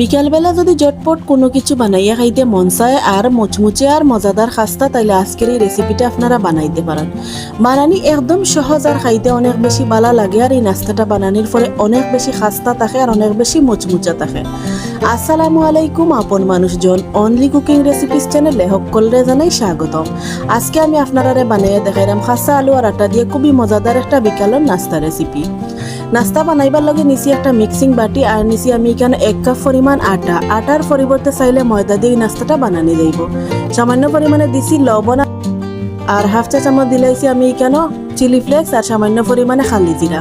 বিকালবেলা যদি জটপট কোনো কিছু বানাইয়া খাইতে মন চায় আর মুচমুচে আর মজাদার খাস্তা, তাইলে আজকের এই রেসিপিটা আপনারা বানাইতে পারেন। বানানি একদম সহজ আর খাইতে অনেক বেশি বালা লাগে আর এই নাস্তাটা বানানির ফলে অনেক বেশি খাস্তা থাকে আর অনেক বেশি মুচমুচা থাকে। আসসালামু আলাইকুম, আপন মানুষজন। অনলি কুকিং রেসিপিস চ্যানেলে সকলরে জানাই স্বাগতম। আজকে আমি আপনারা বানাইয়া দেখাইলাম খাসা আলু আর আটা দিয়ে খুবই মজাদার একটা বিকালের নাস্তা রেসিপি নাস্তা বানাইবার লগে নিছি একটা মিক্সিং বাটি আর নিছি আমি এখানে এক কাপ পরিমাণ আটা। আটার পরিবর্তে চাইলে ময়দা দিয়ে নাস্তাটা বানানি যাইব। সামান্য পরিমাণে দিছি লবণ আর হাফ চা চামচ দিলাইছি আমি এখানে চিলি ফ্লেক্স আর সামান্য পরিমাণে খালি জিরা।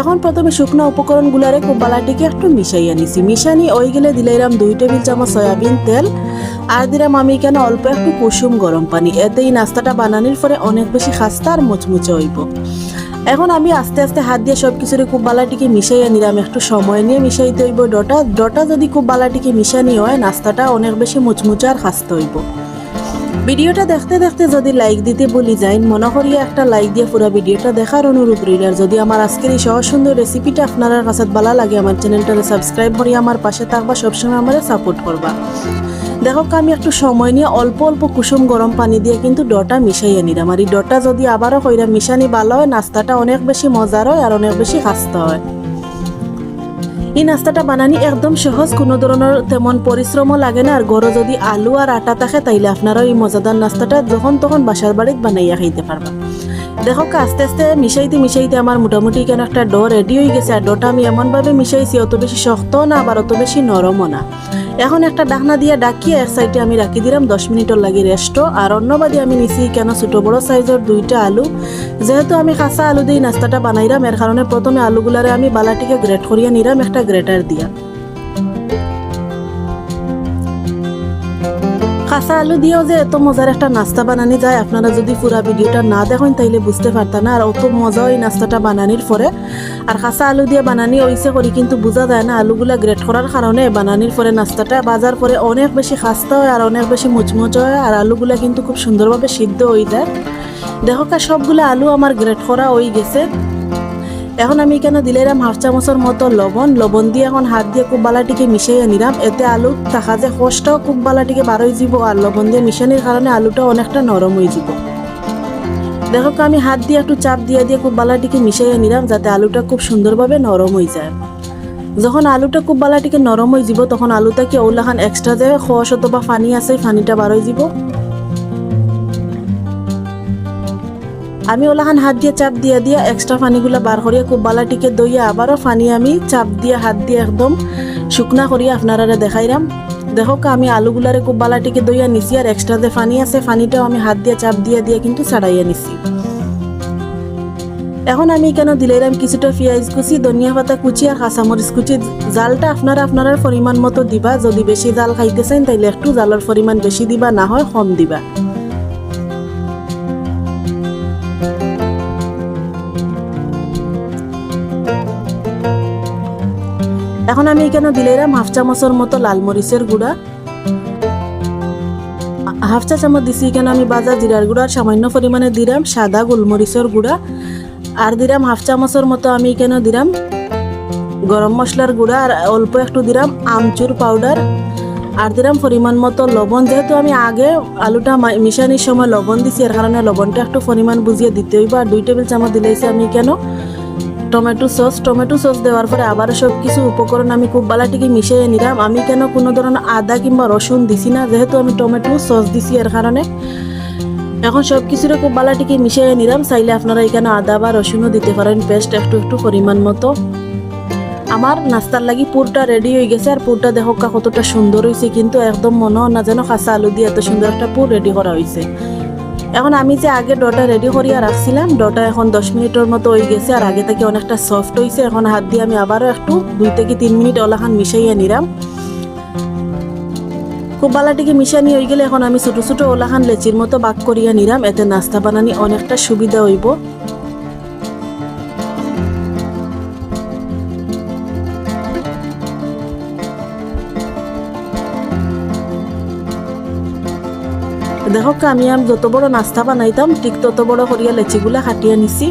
এখন প্রথমে শুকনো উপকরণগুলারে খুব বালাটিকে একটু মিশাই আনিছি মিশানি ওই গেলে দিলাইলাম দুই টেবিল চামচ সয়াবিন তেল। আর দিলাম আমি এখানে অল্প একটু কুসুম গরম পানি। এতে এই নাস্তাটা বানানির পরে অনেক বেশি খাস্তা আর মুচমুচে হইব। এখন আমি আস্তে আস্তে হাত দিয়ে সব কিছুরে খুব বালাটিকে মিশাইয়া নিলাম। একটু সময় নিয়ে মিশাইতে হইব ডটা। ডটা যদি খুব বালাটিকে মিশানি হয়, নাস্তাটা অনেক বেশি মুচমুচে আর হইব। ভিডিওটা দেখতে দেখতে যদি লাইক দিতে বলি যাই মনে করিয়া একটা লাইক দিয়ে পুরো ভিডিওটা দেখার অনুরোধ রইল। আর যদি আমার আজকের এই সহজ সুন্দর রেসিপিটা আপনার কাছে ভালো লাগে, আমার চ্যানেলটাকে সাবস্ক্রাইব করি আমার পাশে থাকবা, সবসময় আমার সাপোর্ট করবা। দেখো আমি একটু সময় নিয়ে অল্প অল্প কুসুম গরম পানি দিয়ে কিন্তু ডটা মিশাইয়া নিলাম। আর এই ডটা যদি আবারও কইরা মিশানি ভালো হয়, নাস্তাটা অনেক বেশি মজার হয় আর অনেক বেশি খাস্তা হয়। এই নাস্তাটা বানানি একদম সহজ, কোনো ধরনের তেমন পরিশ্রমও লাগে না। আর গড়ে যদি আলু আর আটা থাকে, তাইলে আপনারা এই মজাদার নাস্তাটা যখন তখন বাসার বাড়িতে বানাইয়া খাইতে পারবা। দেখো আস্তে আস্তে মিশাইতে মিশাইতে আমার মোটামুটি কেন একটা ডো রেডি হয়ে গেছে। আর ডোটা আমি এমনভাবে মিশাইছি, অত বেশি শক্ত না, আবার অত বেশি নরমও না। এখন একটা ডাকনা দিয়ে ডাকিয়ে এক সাইডে আমি রাখি দিলাম, দশ মিনিটর লাগি রেস্ট আর অন্যবাদে আমি নিছি কেন ছোট বড় সাইজের দুইটা আলু। যেহেতু আমি কাঁচা আলু দিয়ে নাস্তাটা বানাইলাম, এর কারণে প্রথমে আলুগুলারে আমি বালাটিকে গ্রেট করিয়া নিলাম, একটা গ্রেটার দিয়া। কাঁচা আলু দিয়েও যে, এত মজার একটা নাস্তা বানানি যায়। আপনারা যদি পুরা ভিডিওটা না দেখেন, তাইলে বুঝতে পারতেন না। আর অত মজা ওই নাস্তাটা বানানির পরে। আর কাঁচা আলু দিয়ে বানানি ওইসে করি, কিন্তু বোঝা যায় না, আলুগুলা গ্রেট করার কারণে বানানির পরে নাস্তাটা বাজার পরে অনেক বেশি খাস্তা হয় আর অনেক বেশি মুচমুচ হয়। আর আলুগুলা কিন্তু খুব সুন্দরভাবে সিদ্ধ হয়ে যায়। দেখো সবগুলো আলু আমার গ্রেট করা হয়ে গেছে। এখন আমি এখানে দিলাম হাফ চামচের মতো লবণ? লবণ দিয়ে এখন হাত দিয়ে খুব বালাটিকে মিশাইয়া নিলাম এতে আলু থাকা যে খসটাও খুব বালাটিকে বার হয়ে যাব আর লবণ দিয়ে মিশানির কারণে আলুটা অনেকটা নরম হয়ে যাব। দেখো আমি হাত দিয়ে একটু চাপ দিয়ে দিয়ে খুব বালাটিকে মিশাইয়া নিলাম যাতে আলুটা খুব সুন্দরভাবে নরম হয়ে যায়। যখন আলুটা খুব বালাটিকে নরম হয়ে যাব, তখন আলুটা কি ওলাখান এক্সট্রা যে খস অথবা পানি আছে ফানিটা বার হয়ে যাব আমি ওলাখান হাত দিয়ে চাপ দিয়া দিয়া এক্সট্রা পানিগুলা বার করিয়া খুব বালাটিকে দইয়া আবারও পানি আমি চাপ দিয়ে হাত দিয়ে একদম শুকনা করিয়া আপনারা দেখাইলাম দেখো আমি আলুগুলারে খুব বালাটিকে দইয়া নিছি আর এক্সট্রা যে পানি আছে, পানিটাও আমি হাত দিয়ে চাপ দিয়ে দিয়ে কিন্তু ছাড়াইয়া নিছি। এখন আমি কেন দিলাইলাম কিছুটা পেঁয়াজ কুচি, ধনিয়া পাতা কুচি আর কাঁচামরিচ কুচি? জালটা আপনারা আপনার পরিমাণ মতো দিবা, যদি বেশি জাল খাইতেছেন তাইলে একটু জালের পরিমাণ বেশি দিবা, না হয় কম দিবা। এখন আমি এখানে দিলাম হাফ চামচের মতো লাল মরিচের গুঁড়া? হাফ চা চামচ দিছি এখানে আমি বাজার জিরার গুঁড়া সামান্য পরিমাণে দিলাম সাদা গোলমরিচের গুঁড়া। আর দিলাম হাফ চামচের মতো আমি এখানে দিলাম গরম মশলার গুঁড়া আর অল্প একটু দিলাম আমচুর পাউডার আর দিলাম পরিমাণ মতো লবণ যেহেতু আমি আগে আলুটা মিশানির সময় লবণ দিছি এর কারণে লবণটা একটু পরিমাণ বুঝিয়ে দিতে হইব। আর দুই টেবিল চামচ দিলেছি আমি কেন টমেটো সস টমেটো সস দেওয়ার পরে আবার সব কিছু উপকরণ আমি খুব বালাটিকে মিশিয়ে নিলাম। আমি কেন কোনো ধরনের আদা কিংবা রসুন দিছি না? যেহেতু আমি টমেটো সস দিছি এর কারণে। এখন সব কিছুরে খুব বালাটিকে মিশিয়ে নিলাম। চাইলে আপনারা এখানে আদা বা রসুনও দিতে পারেন। পেস্ট একটু একটু পরিমাণ মতো। আমার নাস্তার লাগি পুরটা রেডি হয়ে গেছে। আর পুরটা দেখো কতটা সুন্দর হয়েছে কিন্তু একদম মনে হয় না যেন কাঁচা আলু দিয়ে এত সুন্দর একটা পুর রেডি করা হয়েছে এখন আমি যে আগে ডোটা রেডি করিয়া রাখছিলাম, ডোটা এখন দশ মিনিটের মতো হয়ে গেছে আর আগে থেকে অনেকটা সফট হয়েছে এখন হাত দিয়ে আমি আবারও একটু দুই থেকে তিন মিনিট ওলাখান মিশাইয়া নিলাম। খুব বালাটিকে মিশানি হয়ে গেলে এখন আমি ছোটো ছোটো ওলাখান লেচির মতো বাক করিয়া নিলাম, এতে নাস্তা বানানি অনেকটা সুবিধা হইব। দেখো আমি আমি যত বড় নাস্তা বানাইতাম, ঠিক তত বড় করিয়া লেচিগুলা কাটিয়া নিছি।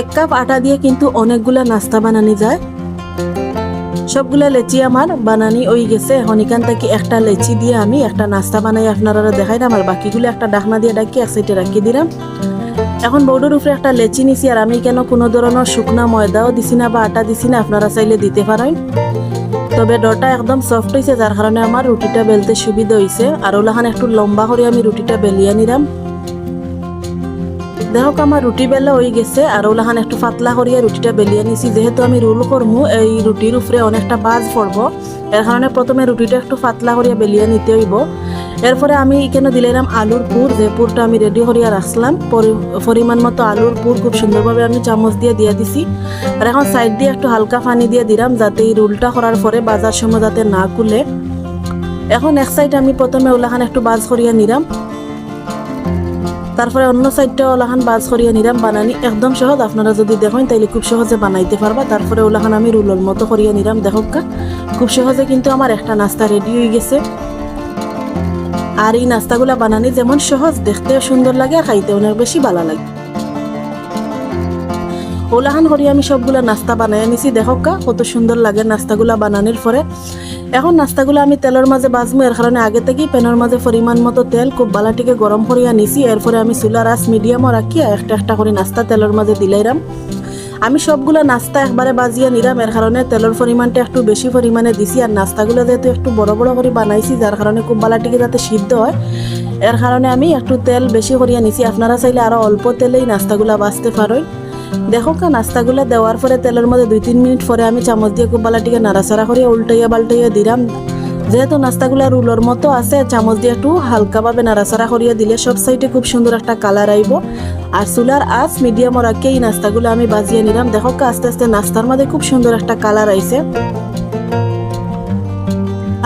এক কাপ আটা দিয়ে কিন্তু অনেকগুলা নাস্তা বানানি যায়। সবগুলা লেচি আমার বানানি ওই গেছে। এখান থেকে একটা লেচি দিয়ে আমি একটা নাস্তা বানাই আপনারা দেখাইলাম আর বাকিগুলো একটা ডাকনা দিয়ে ডাকি এক সাইডে রাখি দিলাম। এখন বৌডোর উপরে একটা লেচি নিছি আর আমি কেন কোনো ধরনের শুকনা ময়দাও দিছি না বা আটা দিছি না, আপনারা চাইলে দিতে পারেন। তবে ডটা একদম সফট হয়েছে যার কারণে আমার রুটিটা বেলতে সুবিধা হয়েছে আর ওলাখান একটু লম্বা করে আমি রুটিটা বেলিয়ে নিলাম দেখক আমার রুটি বেলা হয়ে গেছে আর ওলাখান একটু পাতলা করিয়া রুটিটা বেলিয়ে নিছি যেহেতু আমি রোল করব এই রুটির উপরে অনেকটা বাজ পড়ব এর কারণে প্রথমে রুটিটা একটু পাতলা করিয়া বেলিয়ে নিতে হইব। এরপরে আমি এখানে দিলাম আলুর পুর? যে পুরটা আমি রেডি করিয়া রাখলাম পরি- পরিমাণ মতো আলুর পুর খুব সুন্দরভাবে আমি চামচ দিয়ে দিয়ে দিছি। আর এখন সাইড দিয়ে একটু হালকা পানি দিয়ে দিলাম যাতে এই রোলটা করার পরে বাজার সময় যাতে না কুলে। এখন এক সাইড আমি প্রথমে ওলাখান একটু বাজ করিয়া নিলাম। তারপরে অন্য সাইডটা ওলাখান বাজ করিয়া নিলাম, বানানি একদম সহজ। আপনারা যদি দেখেন তাইলে খুব সহজে বানাইতে পারবা। তারপরে ওলাখান আমি রুলোর মতো করিয়া নিলাম। দেখকা খুব সহজে কিন্তু আমার একটা নাস্তা রেডি হয়ে গেছে। আর এই নাস্তাগুলা বানানি যেমন সহজ, দেখতেও সুন্দর লাগে আর খাইতে অনেক বেশি ভালো লাগে। ওলাহান করি আমি সবগুলা নাস্তা বানাই নিছি দেখকা কত সুন্দর লাগে নাস্তাগুলা বানানোর পরে। এখন নাস্তাগুলো আমি তেলের মাঝে বাজমু এর কারণে আগে থেকেই প্যানের মাঝে পরিমাণ মতো তেল, খুব বালাটিকে গরম করিয়া নিছি এরপরে আমি চুলার আঁচ মিডিয়ামও রাখিয়া একটা একটা করে নাস্তা তেলের মাঝে দিলাইরাম। আমি সবগুলো নাস্তা একবারে বাজিয়া নিলাম এর কারণে তেলের পরিমাণটা একটু বেশি পরিমাণে দিছি আর নাস্তাগুলো যেহেতু একটু বড় বড় করে বানাইছি যার কারণে খুব বালাটিকে যাতে সিদ্ধ হয়। এর কারণে আমি একটু তেল বেশি করিয়া নিছি। আপনারা চাইলে আরও অল্প তেলেই নাস্তাগুলা বাঁচতে পারেন। দেখো কা নাস্তাগুলো দেওয়ার পরে তেলের মধ্যে দুই তিন মিনিট পরে আমি চামচ দিয়ে খুব বালাটিকে নাড়াচাড়া করিয়া উল্টাইয়া পাল্টাইয়া দিলাম। যেহেতু নাস্তাগুলো রুলোর মতো আছে, চামচ দিয়ে একটু হালকাভাবে নাড়াচাড়া করিয়া দিলে সব সাইডে খুব সুন্দর একটা কালার আইব। আর চুলার আঁচ মিডিয়াম রাখে এই নাস্তাগুলো আমি বাজিয়ে নিলাম। দেখো আস্তে আস্তে নাস্তার মধ্যে খুব সুন্দর একটা কালার আইছে।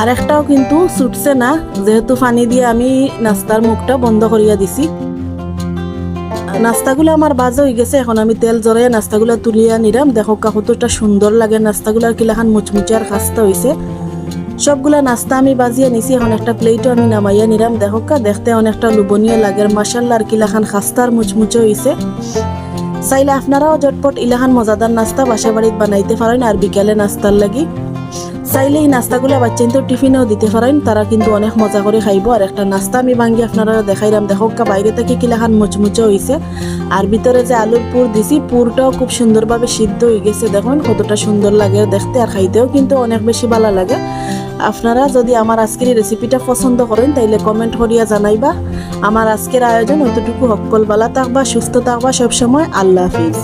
আর একটাও কিন্তু ছুটছে না, যেহেতু পানি দিয়ে আমি নাস্তার মুখটা বন্ধ করিয়া দিছি। নাস্তাগুলো আমার বাজে হয়ে গেছে, এখন আমি তেল জড়াইয়া নাস্তাগুলো তুলিয়া নিলাম। দেখো কা, কতটা সুন্দর লাগে নাস্তাগুলো কিলাখান মুচমুচে আর খাস্তা হয়েছে সবগুলা নাস্তা আমি বাজিয়ে নিছি অনেকটা প্লেটও আমি নামাইয়া নিলাম। দেখো কা, দেখতে অনেকটা লুবনীয় লাগে মাসাল্লা আর কিলাখান খাস্তার মুচমুচে হইছে। চাইলে আপনারাও জটপট ইলাখান মজাদার নাস্তা বাসা বাড়িত বানাইতে পারেন, আর বিকালে নাস্তার লাগি। চাইলে এই নাস্তাগুলো বাচ্চাইন টিফিনেও দিতে পারেন। তারা কিন্তু অনেক মজা করে খাইব। আর একটা নাস্তা আমি ভাঙ্গি আপনারা দেখাইলাম। দেখক কা বাইরে থেকে কিলাখান মুচমুচে হয়েছে আর ভিতরে যে আলুর পুর দিছি, পুরটাও খুব সুন্দরভাবে সিদ্ধ হয়ে গেছে। দেখুন, কতটা সুন্দর লাগে দেখতে আর খাইতেও কিন্তু অনেক বেশি ভালো লাগে। আপনারা যদি আমার আজকের রেসিপিটা পছন্দ করেন, তাইলে কমেন্ট করিয়া জানাইবা। আমার আজকের আয়োজন অতটুকু হকল বালা থাকবা, সুস্থ থাকবা সবসময়। আল্লাহ হাফিজ।